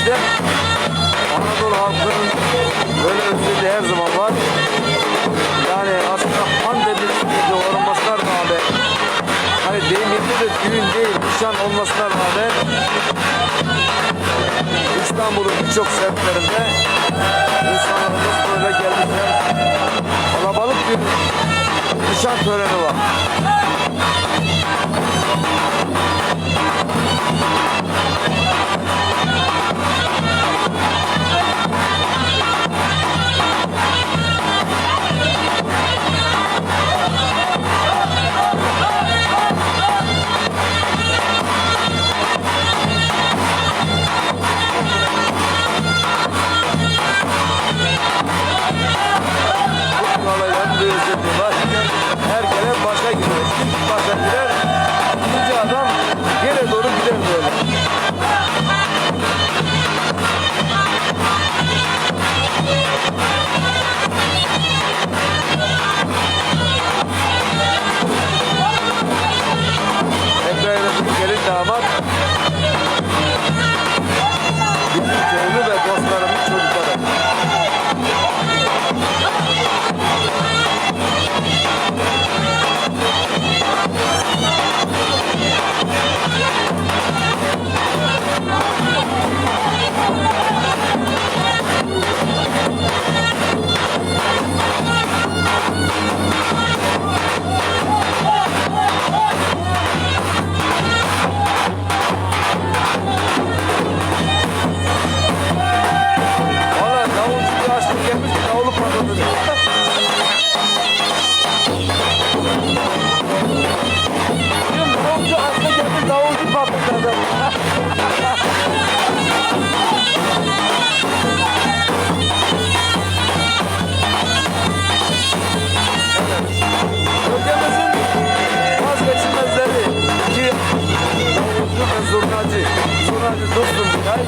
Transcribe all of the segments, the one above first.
işte Anadolu halkının böyle özlediği her zaman var. Yani aslında pandemi de olmasına rağmen hani devletli de düğün değil nişan olmasına rağmen İstanbul'un birçok semtlerinde insanlarımız böyle gelmişler. Kalabalık bir nişan töreni var.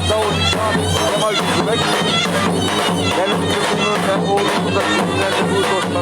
Dursun Günay, davulcu Şahin Kemal Gülbek. Benim kızımın ve oğlumun da çok güzel bir bu dostlar.